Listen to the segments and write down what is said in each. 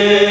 Deus.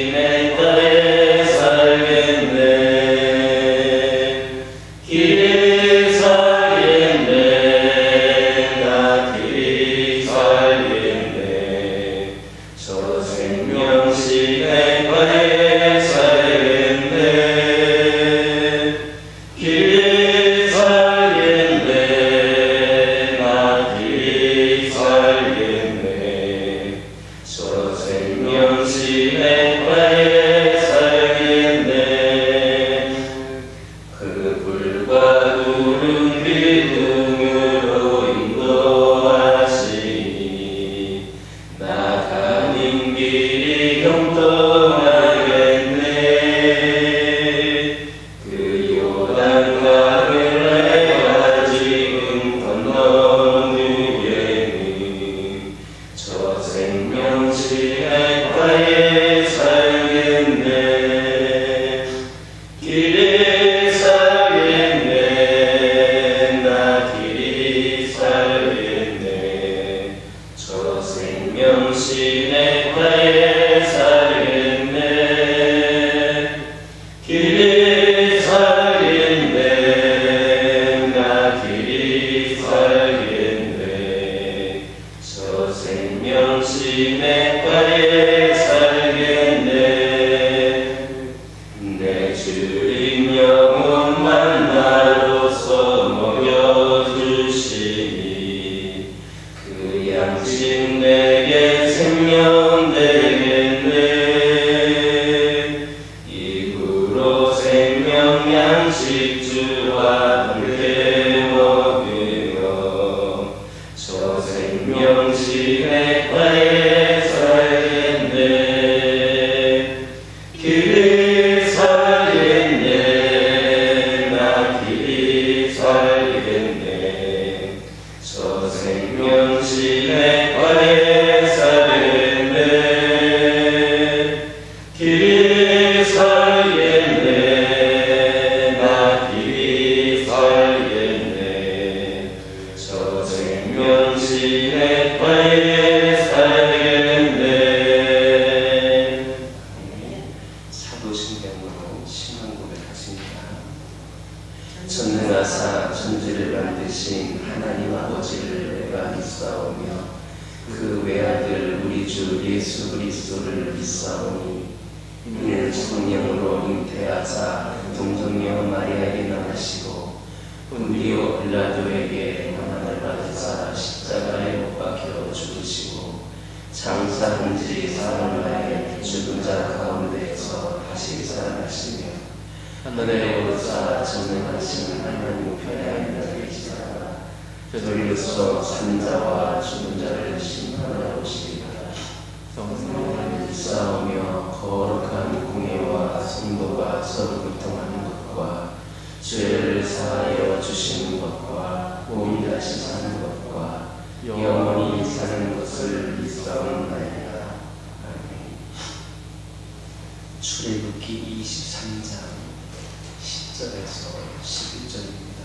Amen. 본디오 빌라도에게 고난을 받으사 십자가에 못 박혀 죽으시고 장사한 지 사흘 만에 죽은 자 가운데에서 다시 살아나시며 하늘에 오르사 전능하신 하나님 편에 앉아 계시다가 저리로서 산자와 죽은 자를 심판하러 오시리라. 성령을 믿사오며 거룩한 공예와 성도가 서로 교통하는 것과 죄를 사하여 주시는 것과 몸이 다시 사는 것과 영원히 사는 것을 믿사옵나이다 아멘 출애굽기 23장 10절에서 11절입니다.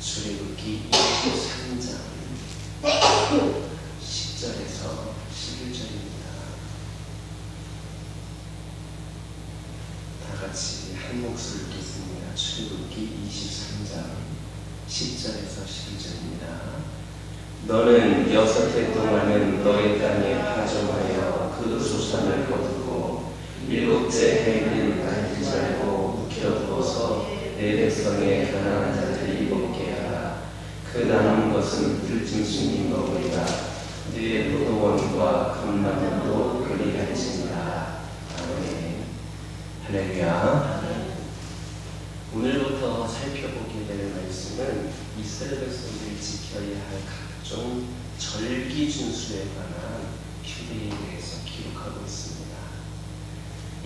출애굽기 23장 10절에서 11절입니다. 다 같이 한 목소리로 읽습니다. 출애굽기 23장 10절에서 11절입니다. 너는 여섯 해 동안은 너의 땅에 파종하여 그 소산을 거두고 일곱째 해에는 날지 말고 묵혀두어서 내 백성의 가난한 자들이 먹게 하라. 그 남은 것은 들짐승이 먹으리라. 네 포도원과 감나무도 그리할지니라. 아멘. 할렐루야. 살펴보게 될 말씀은 이스라엘 백성들이 지켜야 할 각종 절기 준수에 관한 규례에 대해서 기록하고 있습니다.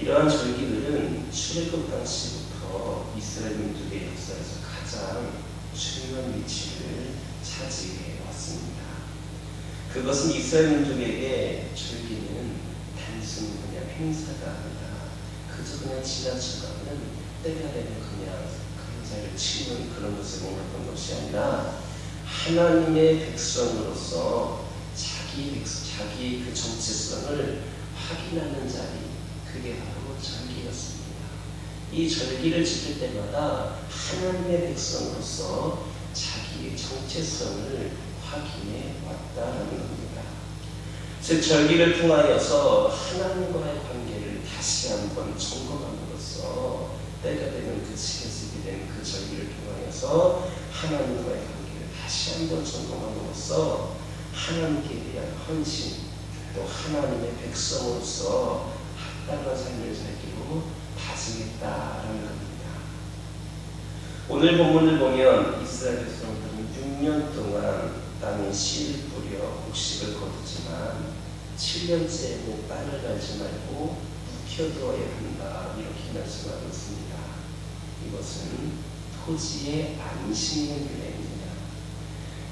이러한 절기들은 출애굽 당시부터 이스라엘 민족의 역사에서 가장 중요한 위치를 차지해 왔습니다. 그것은 이스라엘 민족에게 절기는 단순히 그냥 행사가 아니라 그저 그냥 지나쳐가는 때가 되면 그냥 그림자를 치는 그런 것을 목했던 것이 아니라 하나님의 백성으로서 자기 백성, 자기 그 정체성을 확인하는 자리, 그게 바로 절기였습니다. 이 절기를 지킬 때마다 하나님의 백성으로서 자기의 정체성을 확인해 왔다는 겁니다. 즉 절기를 통하여서 하나님과의 관계를 다시 한번 점검함으로써 때가 되면 그치게지게 된 그 절기를 통하여서 하나님과의 관계를 다시 한번 점검함으로써 하나님께 대한 헌신 또 하나님의 백성으로서 합당한 삶을 살기로 다짐했다라는 겁니다. 오늘 본문을 보면 이스라엘 백성들은 6년 동안 땅에 씨를 뿌려 곡식을 거두지만 7년째에는 땅을 갈지 말고 묵혀두어야 한다 이렇게 말씀하고 있습니다. 이것은 토지의 안식년규례입니다.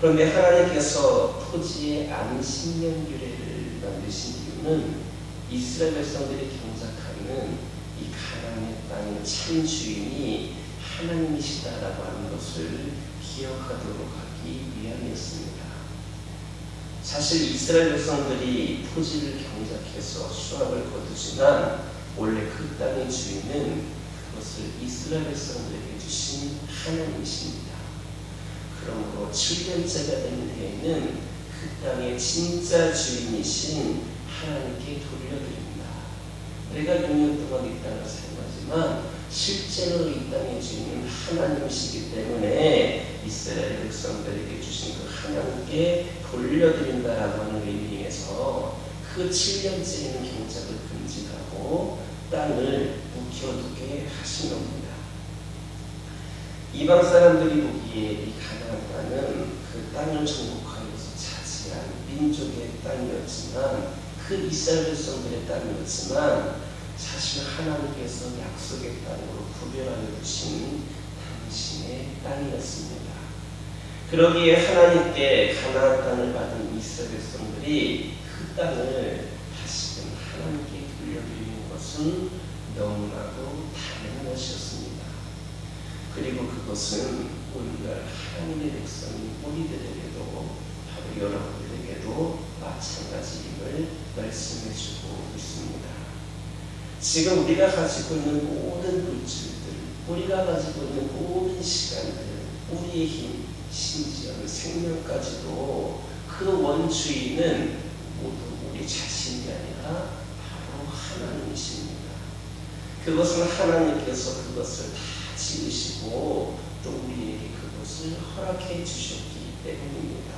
그런데 하나님께서 토지의 안식년규례를 만드신 이유는 이스라엘 백성들이 경작하는 이 가나안의 땅의 참 주인이 하나님이시다라고 하는 것을 기억하도록 하기 위함이었습니다. 사실 이스라엘 백성들이 토지를 경작해서 수확을 거두지만 원래 그 땅의 주인은 그 것을 이스라엘 백성들에게 주신 하나님이십니다. 그러므로 7년째가 되는 해에는 그 땅의 진짜 주인이신 하나님께 돌려드립니다. 내가 6년 동안 이 땅을 사용하지만 실제로 이 땅의 주인은 하나님이시기 때문에 이스라엘 백성들에게 주신 그 하나님께 돌려드린다라고 하는 의미에서 그 7년째에는 경작을 금지하고 땅을 묵혀두게 하신 겁니다. 이방 사람들이 보기에 이 가나안 땅은 그 땅을 정복하여서 차지한 민족의 땅이었지만 그 이스라엘 백성들의 땅이었지만 사실 하나님께서 약속의 땅으로 구별하여 주신 당신의 땅이었습니다. 그러기에 하나님께 가나안 땅을 받은 이스라엘 백성들이 그 땅을 다시금 하나님께 것은 너무나도 다른 것이었습니다. 그리고 그것은 오늘날 하나님의 백성인 우리들에게도 바로 여러분들에게도 마찬가지임을 말씀해주고 있습니다. 지금 우리가 가지고 있는 모든 물질들, 우리가 가지고 있는 모든 시간들, 우리의 힘, 심지어는 생명까지도 그 원주인은 모두 우리 자신이 아니라 하나님이십니다. 그것은 하나님께서 그것을 다 지으시고 또 우리에게 그것을 허락해 주셨기 때문입니다.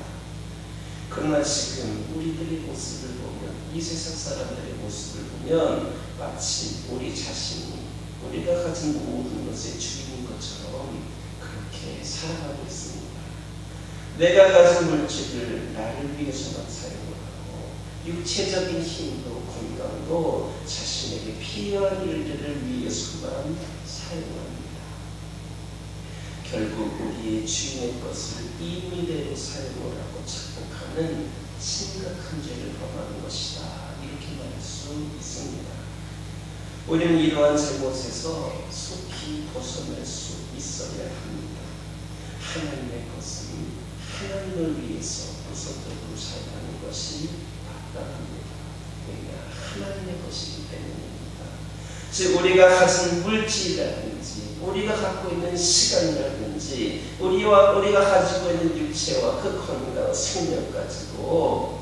그러나 지금 우리들의 모습을 보면 이 세상 사람들의 모습을 보면 마치 우리 자신이 우리가 가진 모든 것의 주인인 것처럼 그렇게 살아가고 있습니다. 내가 가진 물질을 나를 위해서만 사용을 하고 육체적인 힘도 건강도 자신에게 필요한 일들을 위해서만 사용합니다. 결국 우리의 주인의 것을 임의대로 사용을 하고 착복하는 심각한 죄를 범하는 것이다. 이렇게 말할 수 있습니다. 우리는 이러한 잘못에서 속히 벗어날 수 있어야 합니다. 하나님의 것은 하나님을 위해서 우선적으로 사용하는 것이 마땅합니다. 왜냐? 하나님의 것이기 때문입니다. 즉 우리가 가진 물질이라든지 우리가 갖고 있는 시간이라든지 우리와 우리가 가지고 있는 육체와 그 건강, 생명까지도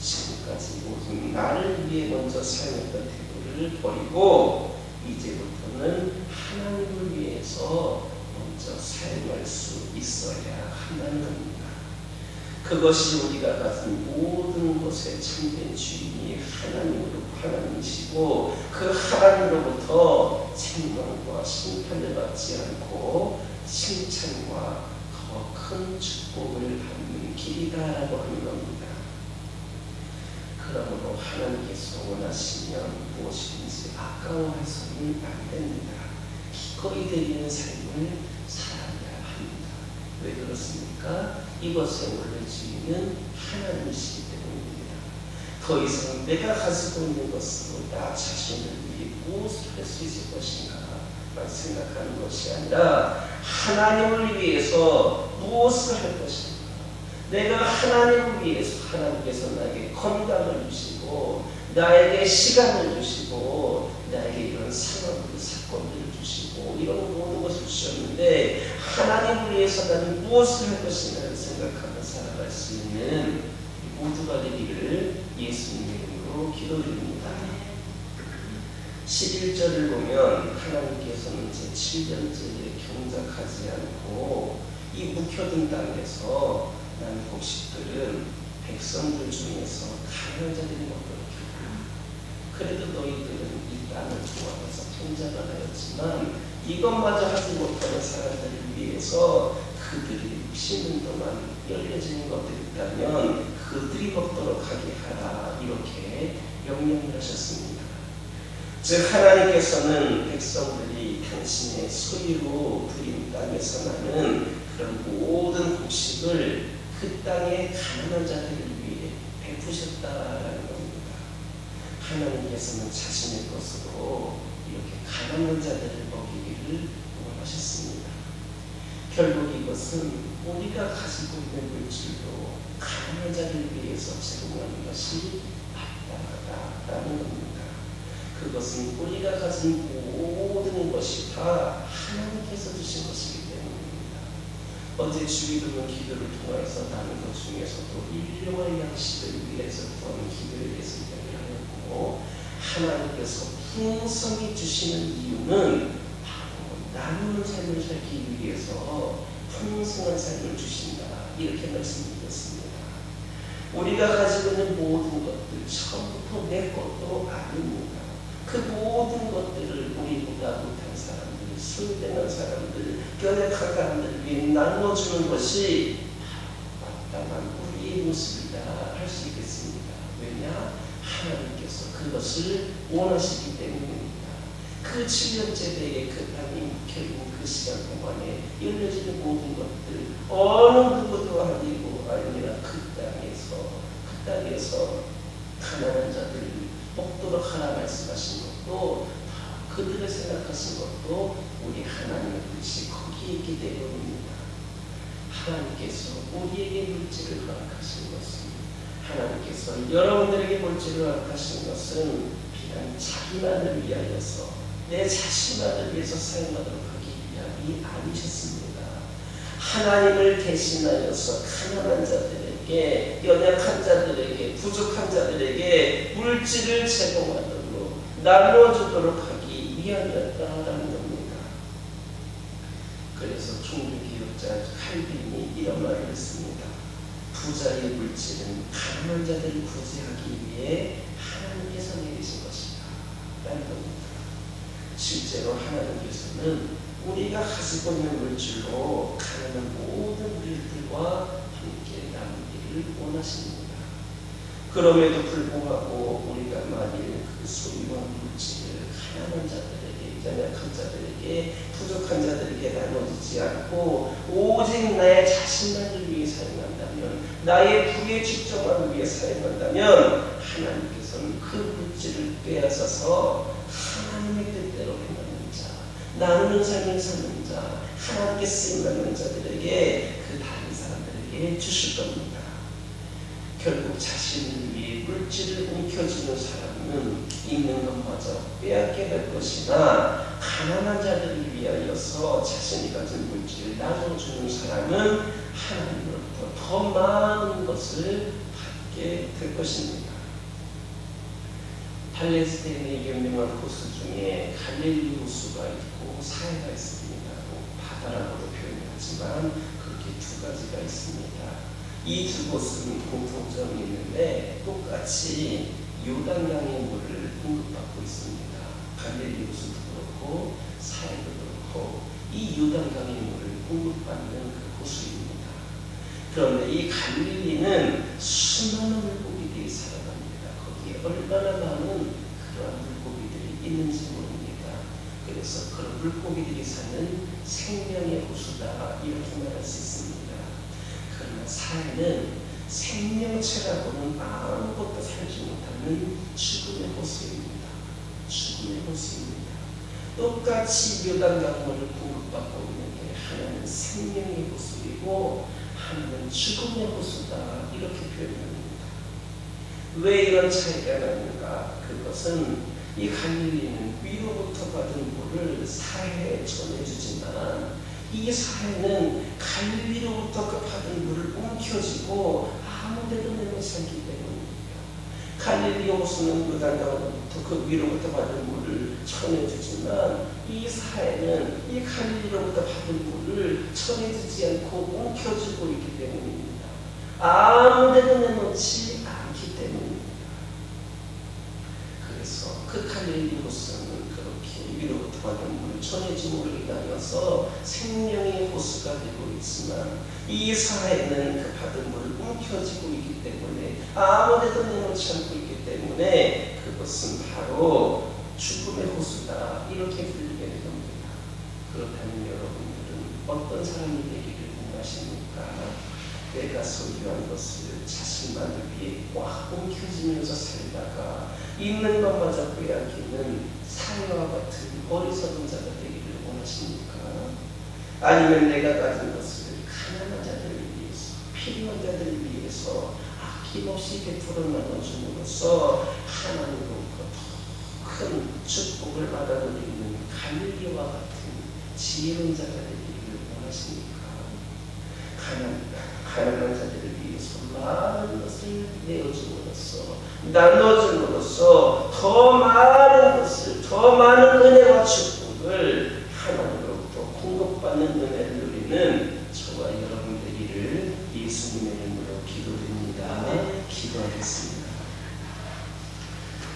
지금까지 모든 나를 위해 먼저 사용했던 태도를 버리고 이제부터는 하나님을 위해서 먼저 사용할 수 있어야 한다는 겁니다. 그것이 우리가 가진 모든 것의 참된 주인이 하나님으로 하나님이시고 그 하나님으로부터 책망과 심판을 받지 않고 칭찬과 더 큰 축복을 받는 길이다라고 하는 겁니다. 그러므로 하나님께서 원하시면 무엇이든지 아까워해서는 안 됩니다. 기꺼이 드리는 삶을 살아야 합니다. 왜 그렇습니까? 원래 주인은 하나님이시기 때문입니다. 더 이상 내가 가지고 있는 것으로 나 자신을 무엇을 할수 있을 것인가만 생각하는 것이 아니라 하나님을 위해서 무엇을 할 것인가 내가 하나님을 위해서 하나님께서 나에게 건강을 주시고 나에게 시간을 주시고 나에게 이런 상황들 사건들을 주시고 이런 모든 것을 주셨는데 하나님을 위해서 나는 무엇을 할 것인가를 생각하며 살아갈 수 있는 모두가 되기를 예수님의 이름으로 기도드립니다. 11절을 보면 하나님께서는 제 7년째에 경작하지 않고 이 묵혀둔 땅에서 난 곡식들은 백성들 중에서 가난한 자들이 먹도록 그래도 너희들은 이 땅을 좋아해서 통작을 하였지만 이것마저 하지 못하는 사람들을 위해서 그들이 심은 동안 열려지는 것들이 있다면 그들이 먹도록 하게 하라 이렇게 명령을 하셨습니다. 즉 하나님께서는 백성들이 당신의 소유로 드린 땅에서 나는 그런 모든 곡식을 그 땅의 가난한 자들을 위해 베푸셨다라는 겁니다. 하나님께서는 자신의 것으로 이렇게 가난한 자들을 먹이기를. 결국 이것은 우리가 가지고 있는 물질도 가난한 자를 위해서 제공하는 것이 마땅하다라는 겁니다. 그것은 우리가 가진 모든 것이 다 하나님께서 주신 것이기 때문입니다. 어제 주기도문 기도를 통해서 나는 것 중에서도 일용할 양식을 위해서 또는 기도에 대해서 이야기를 하였고 하나님께서 풍성히 주시는 이유는 나누는 삶을 살기 위해서 풍성한 삶을 주신다 이렇게 말씀드렸습니다. 우리가 가지고 있는 모든 것들 처음부터 내 것도 아닙니다. 그 모든 것들을 우리보다 못한 사람들, 순대한 사람들, 연약한 사람들을 위해 나눠주는 것이 마땅한 우리의 모습이다 할 수 있겠습니다. 왜냐? 하나님께서 그것을 원하시기 때문입니다. 그 7년째 대의 그 땅이 결국 그 시간 동안에 열려지는 모든 것들 어느 누구도 아니고 아니라 그 땅에서 그 땅에서 가난한 자들 먹도록 하라 말씀하신 것도 다 그들을 생각하신 것도 우리 하나님의 뜻이 거기에 있기 때문입니다. 하나님께서 우리에게 물질을 허락하신 것은 하나님께서 여러분들에게 물질을 허락하신 것은 비단 자기만을 위하여서 내 자신만을 위해서 사용하도록 하기 언약이 아니셨습니다. 하나님을 대신하여서 가난한 자들에게 연약한 자들에게 부족한 자들에게 물질을 제공하도록 나누어주도록 하기 위함이었다라는 겁니다. 그래서 종교개혁자 칼빈이 이런 말을 했습니다. 부자의 물질은 가난한 자들을 구제하기 위해 하나님께서 내리신 것이다. 라는 겁니다. 실제로 하나님께서는 우리가 있는 물질로 가난한 모든 우리들과 함께 나누기를 원하십니다. 그럼에도 불구하고 우리가 만일 그 소유한 물질을 가난한 자들에게, 연약한 자들에게, 부족한 자들에게 나눠주지 않고 오직 나의 자신만을 위해 사용한다면 나의 부의 축적만을 위해 사용한다면 하나님께서는 그 물질을 빼앗아서 하나님의 자 나누는 삶을 사는 자 하나님께 쓰임받는 자들에게 그 다른 사람들에게 주실 겁니다. 결국 자신을 위해 물질을 움켜주는 사람은 있는 것마저 빼앗게 될 것이나 가난한 자들을 위하여서 자신이 가진 물질을 나눠주는 사람은 하나님으로부터 더 많은 것을 받게 될 것입니다. 팔레스타인의 유명한 호수 중에 갈릴리 호수가 있고 사해가 있습니다. 뭐 바다라고도 표현하지만 그렇게 두 가지가 있습니다. 이 두 곳은 공통점이 있는데 똑같이 요단강의 물을 공급받고 있습니다. 갈릴리 호수도 그렇고 사해도 그렇고 이 요단강의 물을 공급받는 그 호수입니다. 그런데 이 갈릴리는 수많은 얼마나 많은 그러한 물고기들이 있는지 모릅니다. 그래서 그런 물고기들이 사는 생명의 호수다 이렇게 말할 수 있습니다. 그러나 사회는 생명체라고는 아무것도 살지 못하는 죽음의 호수입니다. 죽음의 호수입니다. 똑같이 묘단 강물을 공급받고 있는데 하나는 생명의 호수이고 하나는 죽음의 호수다 이렇게 표현합니다. 왜 이런 차이가 나는가? 그것은 이 갈릴리는 위로부터 받은 물을 사회에 전해주지만 이 사회는 갈릴리로부터 그 받은 물을 움켜쥐고 아무데도 내놓지 않기 때문입니다. 갈릴리 호수는 요단강으로부터 그 위로부터 받은 물을 전해주지만 이 사회는 이 갈릴리로부터 받은 물을 전해주지 않고 움켜쥐고 있기 때문입니다. 아무데도 내놓지 않기 때문입니다. 갈릴리 호수는 그렇게 위로부터 받은 물을 전해줌으로 인하여서 생명의 호수가 되고 있지만 이 사회는 그 받은 물을 움켜쥐고 있기 때문에 아무데도 내놓지 않고 있기 때문에 그것은 바로 죽음의 호수다 이렇게 불리게 된 겁니다. 그렇다면 여러분들은 어떤 사람이 되기를 원하십니까? 내가 소유한 것을 자신만을 위해 꽉 움켜쥐면서 살다가 있는 것마저 빼앗기는 사회와 같은 어리석은 자가 되기를 원하십니까? 아니면 내가 가진 것을 가난한 자들을 위해서 필요한 자들을 위해서 아낌없이 베풀어 나눠줌으로써 하나님으로부터 더큰 축복을 받아들이는 갈릴리와 같은 지혜로운 자가 되기를 원하십니까? 가난, 가난한 자들을 위해서 많은 것을 내어줌으로써 나눠줌으로써 더 많은 것을 더 많은 은혜와 축복을 하나님으로부터 공급받는 은혜를 누리는 저와 여러분 되기를 예수님의 이름으로 기도드립니다. 기도하겠습니다.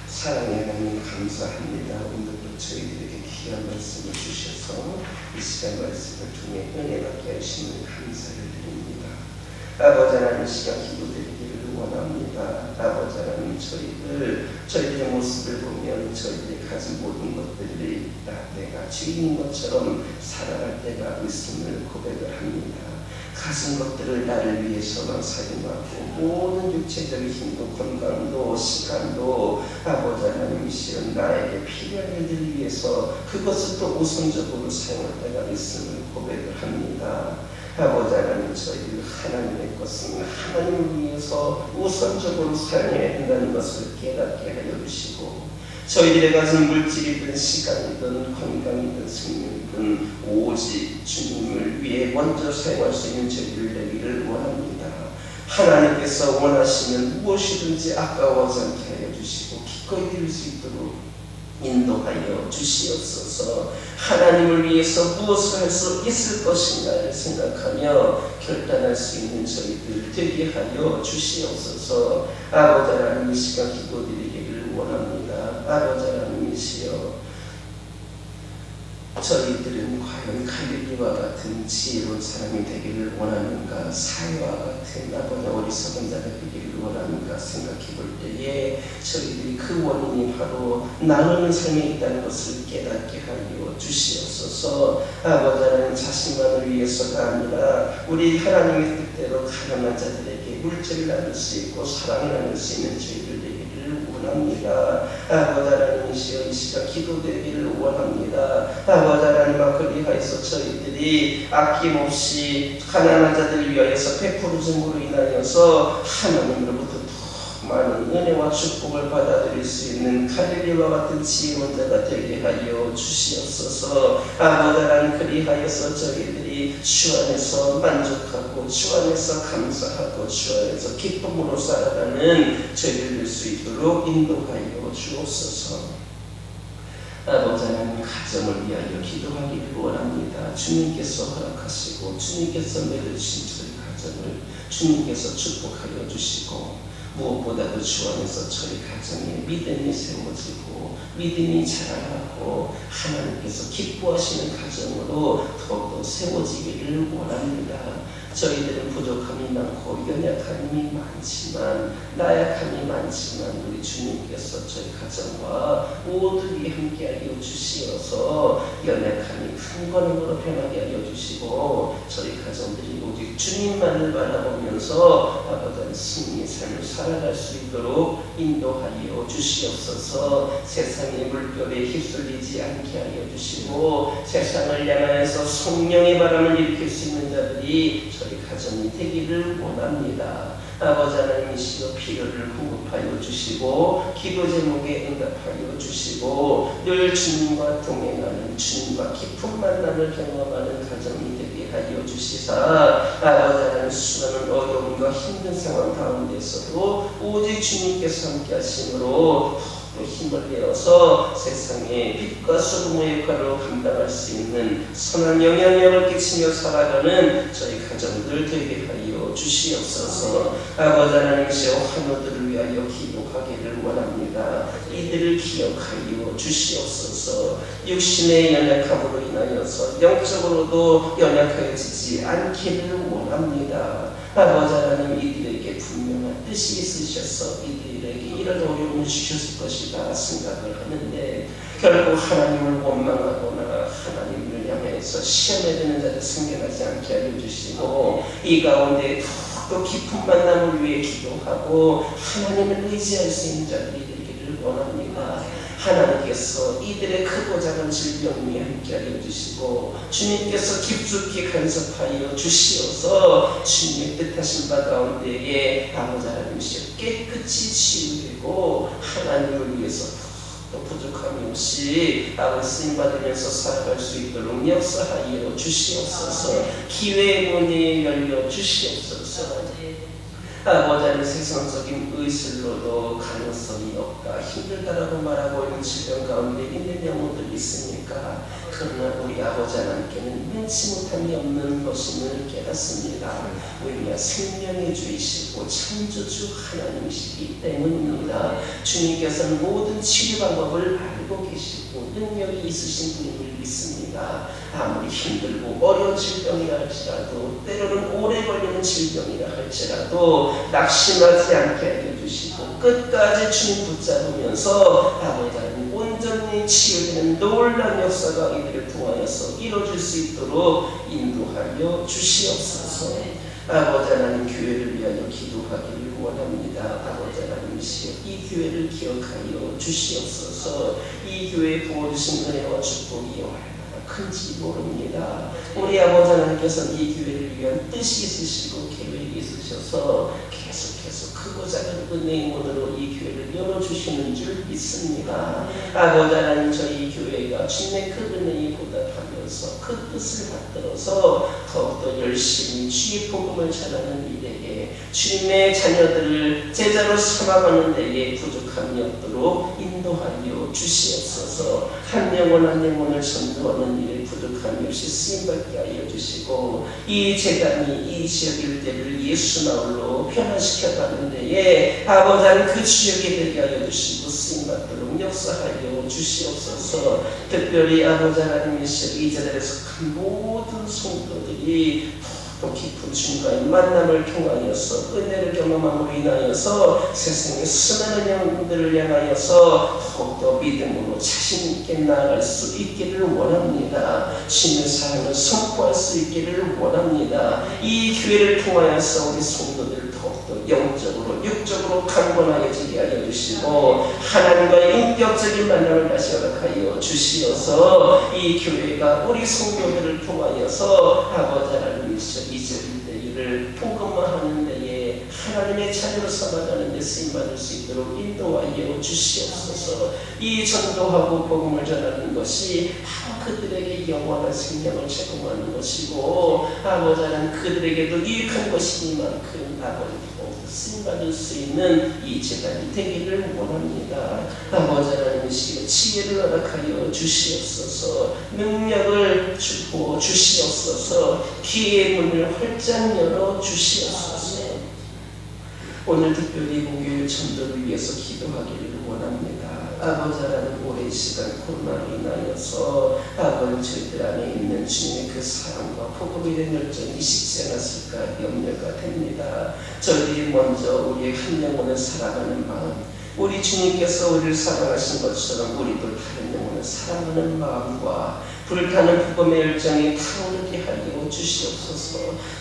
사랑의 하나님 감사합니다. 오늘도 저희들에게 귀한 말씀을 주셔서 이 시간 말씀을 통해 은혜 받게 하시는 감사를 드립니다. 아버지 하나님 시간 기도드리기를 원합니다. 아버지 하나님 저희들 저희들의 모습을 보면 저희들이 가진 모든 것들이 나 내가 주인인 것처럼 살아갈 때가 있음을 고백을 합니다. 가진 것들을 나를 위해서만 사용하고 모든 육체적인 힘도 건강도 시간도 아버지 하나님 시은 나에게 필요한 일들을 위해서 그것을 또 우선적으로 사용할 때가 있음을 고백을 합니다. 아버지 하나님 저희 하나님의 것은 하나님을 위해서 우선적으로 사용해야 된다는 것을 깨닫게 하여 주시고 저희들의 가진 물질이든 시간이든 건강이든 생명이든 오직 주님을 위해 먼저 사용할 수 있는 저희를 내기를 원합니다. 하나님께서 원하시면 무엇이든지 아까워하지 않게 하여 주시고 기꺼이 드릴 수 있도록 인도하여 주시옵소서. 하나님을 위해서 무엇을 할 수 있을 것인가를 생각하며 결단할 수 있는 저희들 되게 하여 주시옵소서. 아버지 하나님 이 시간 기도드리기를 원합니다 아버지 하나님이시여 저희들은 과연 갈릴리와 같은 지혜로운 사람이 되기를 원하는가 사회와 같은 아버지 어리석은 자가 되기를 원하는가 생각해 볼 때에 저희들이 그 원인이 바로 나누는 삶에 있다는 것을 깨닫게 하여 주시옵소서. 아버지 하나님 자신만을 위해서가 아니라 우리 하나님의 뜻대로 가난한 자들에게 물질을 나눌 수 있고 사랑을 나눌 수 있는 저희들 원합니다. 아버지 하나님이시여 이 시간 기도되기를 원합니다. 아버지 하나님과 그리하여서 저희들이 아낌없이 가난한 자들을 위하여서 베풀어줌으로 인하여서 하나님으로부터 더 많은 은혜와 축복을 받아들일 수 있는 갈릴리와 같은 지혜로운 자가 되게 하여 주시옵소서 하나님 그리하여서 저희들이 주 안에서 만족하고 주 안에서 감사하고 주 안에서 기쁨으로 살아가는 저희들 될 수 있도록 인도하여 주옵소서 아버지 하나님 가정을 위하여 기도하기를 원합니다. 주님께서 허락하시고 주님께서 내려주신 저희 가정을 주님께서 축복하여 주시고 무엇보다도 주 안에서 저희 가정에 믿음이 세워지고 믿음이 자라나고 하나님께서 기뻐하시는 가정으로 더욱더 세워지기를 원합니다. 저희들은 부족함이 많고 연약함이 많지만 나약함이 많지만 우리 주님께서 저희 가정과 모두에게 함께 하여 주시어서 연약함이 큰 권능으로 변하게 하여 주시고 저희 가정들이 오직 주님만을 바라보면서 아버지 승리의 삶을 살아갈 수 있도록 인도하여 주시옵소서 세상의 물결에 휩쓸리지 않게 하여 주시고 세상을 향하여서 성령의 바람을 일으킬 수 있는 자들이 저희 가정이 되기를 원합니다. 아버지 하나님 이시여 필요를 공급하여 주시고 기도 제목에 응답하여 주시고 늘 주님과 동행하는 주님과 깊은 만남을 경험하는 가정이 되게 하여 주시사 아버지 하나님 수많은 어려움과 힘든 상황 가운데서도 오직 주님께서 함께 하심으로 또 힘을 내어서 세상의 빛과 소금의 역할을 감당할 수 있는 선한 영향력을 끼치며 살아가는 저희 가정들 되게 하여 주시옵소서. 아버지 하나님이시여 환우들을 위하여 기도하기를 원합니다. 이들을 기억하여 주시옵소서 육신의 연약함으로 인하여서 영적으로도 연약해지지 않기를 원합니다 아버지 하나님 이들에게 분명한 뜻이 있으셔서 이들에게 이런 어려움을 주셨을 것이다 생각을 하는데 결국 하나님을 원망하거나 하나님을 향해서 시험에 드는 자들 생겨나지 않게 하여 주시고 이 가운데 더욱더 깊은 만남을 위해 기도하고 하나님을 의지할 수 있는 자들이 되기를 원합니다. 하나님께서 이들의 크고 작은 질병 위에 함께하여 주시고 주님께서 깊숙이 간섭하여 주시어서 주님의 뜻하신 바 가운데에 아버지 하나님이시여 깨끗이 치유되고 하나님을 위해서 또 부족함이 없이 아버지 쓰임 받으면서 살아갈 수 있도록 역사하여 주시옵소서. 기회의 문이 열려 주시옵소서. 아버지 하나님 세상적인 의술로도 가능성이 없다 힘들다라고 말하고 있는 질병 가운데 있는 영혼들이 있으니까? 그러나 우리 아버지 하나님께는 면치 못함이 없는 것임을 깨닫습니다. 우리가 생명의 주이시고 창조주 하나님이시기 때문입니다. 주님께서는 모든 치료 방법을 알고 계시고 능력이 있으신 분임을 믿습니다. 아무리 힘들고 어려운 질병이라 할지라도 때로는 오래 걸리는 질병이라 할지라도 낙심하지 않게 끝까지 주님 붙잡으면서 아버지 하나님 온전히 치유되는 놀라운 역사가 이들을 통하여서 이루어질 수 있도록 인도하여 주시옵소서. 아버지 하나님 교회를 위하여 기도하기를 원합니다. 아버지 하나님이시여 이 교회를 기억하여 주시옵소서. 이 교회에 부어주신 은혜와 축복이 얼마나 큰지 모릅니다. 우리 아버지 하나님께서는 이 교회를 위한 뜻이 있으시고 계획이 있으셔서 계속해서 크고 작은 은혜의 문으로 이 교회를 열어주시는 줄 믿습니다. 아버지 하나님 저희 교회가 주님의 그 은혜에 보답하면서 그 뜻을 받들어서 더욱더 열심히 주의 복음을 전하는 일에게 주님의 자녀들을 제자로 삼아가는 데에 부족함이 없도록 인도하여 주시옵소서 한 영혼 한 영혼을 전도하는 일에 부족함이 없이 쓰임받게 하여 주시고 이 재단이 이 지역 일대를 예수 나홀로 변화시켜가는 데에 아버지 하나님 그 지역에 되게 하여 주시고 쓰임받도록 역사하여 주시옵소서. 특별히 아버지 하나님이시여 이 자리에서 큰 모든 성도들이 또 깊은 주님과의 만남을 통하여서 은혜를 경험함으로 인하여서 세상의 수많은 영혼들을 향하여서 더욱더 믿음으로 자신 있게 나아갈 수 있기를 원합니다. 주님의 사랑을 선포할 수 있기를 원합니다. 이 기회를 통하여서 우리 성도들을 더욱더 영적으로 육적으로 강건하여지게 하여 주시고 하나님과의 인격적인 만남을 다시 허락하여 주시어서 이 교회가 우리 성도들을 통하여서 아버지 하나님이시여 하나님의 자녀로 삼아가는 데 쓰임받을 수 있도록 인도하여 주시옵소서. 이 전도하고 복음을 전하는 것이 바로 그들에게 영원한 생명을 제공하는 것이고 아버지 하나님 그들에게도 유익한 것이니만큼 아버지 쓰임받을 수 있는 이 재단이 되기를 원합니다. 아버지 하나님이시여 지혜를 허락하여 주시옵소서. 능력을 주고 주시옵소서. 기회의 문을 활짝 열어 주시옵소서 오늘 특별히 목요일 전도를 위해서 기도하기를 원합니다. 아버지 하나님 오랜 시간 코로나로 인하여서 아버지 저희들 안에 있는 주님의 그 사랑과 복음에 열정이 식지 않았을까 염려가 됩니다. 저희들이 먼저 우리의 한 영혼을 사랑하는 마음 우리 주님께서 우리를 사랑하신 것처럼 우리도 다른 영혼을 사랑하는 마음과 불타는 복음의 열정이 타오르게 하여 주시옵소서.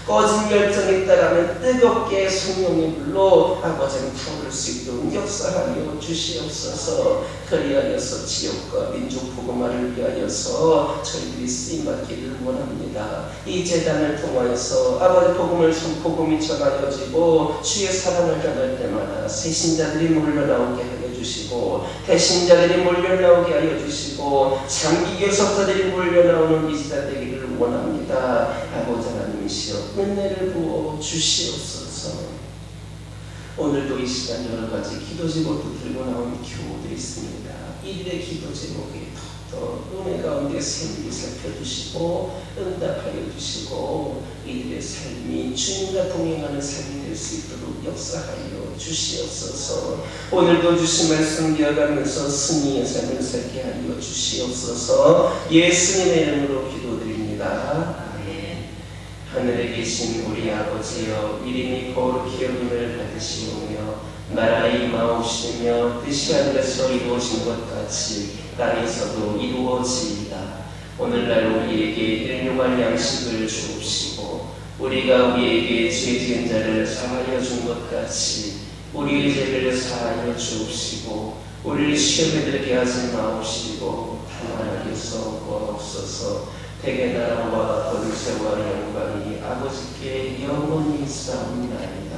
꺼진 열정에 따라면 뜨겁게 성령의 불로 아버지는 타오를 수 있도록 역사하여 주시옵소서. 그리하여서 지역과 민족 복음화를 위하여서 저희들이 쓰임받기를 원합니다. 이 재단을 통하여서 아버지 복음을 전 복음이 전하여지고 주의 사랑을 전할 때마다 새 신자들이 몰려나오게 하여 주시고 대신자들이 몰려나오게 하여 주시고 장기 교섭자들이 몰려나오는 이 시대 되기를 원합니다. 아버지 하나님이시여 은혜를 부어 주시옵소서. 오늘도 이 시간 여러 가지 기도 제목도 들고 나온 교우들이 있습니다. 이들의 기도 제목이 더 은혜 가운데 생기게 살펴주시고 응답하여 주시고 이들의 삶이 주님과 동행하는 삶이 될 수 있도록 역사하여 주시옵소서. 오늘도 주신 말씀 이어가면서 승리의 삶을 살게 하여 주시옵소서. 예수님의 이름으로 기도드립니다. 하늘에 계신 우리 아버지여 이름이 거룩히 여김을 받으시오며 나라의 임하오시며 뜻이 하늘에서 이루어진 것 같이 땅에서도 이루어지이다. 오늘날 우리에게 일용할 양식을 주옵시고 우리가 우리에게 죄 지은 자를 사하여 준 것 같이 우리의 죄를 사하여 주옵시고 우리를 시험에 들게 하지 마옵시고 다만 하여서 구하옵소서. 대개 나라와 권세와 영광이 아버지께 영원히 쌓옵나이다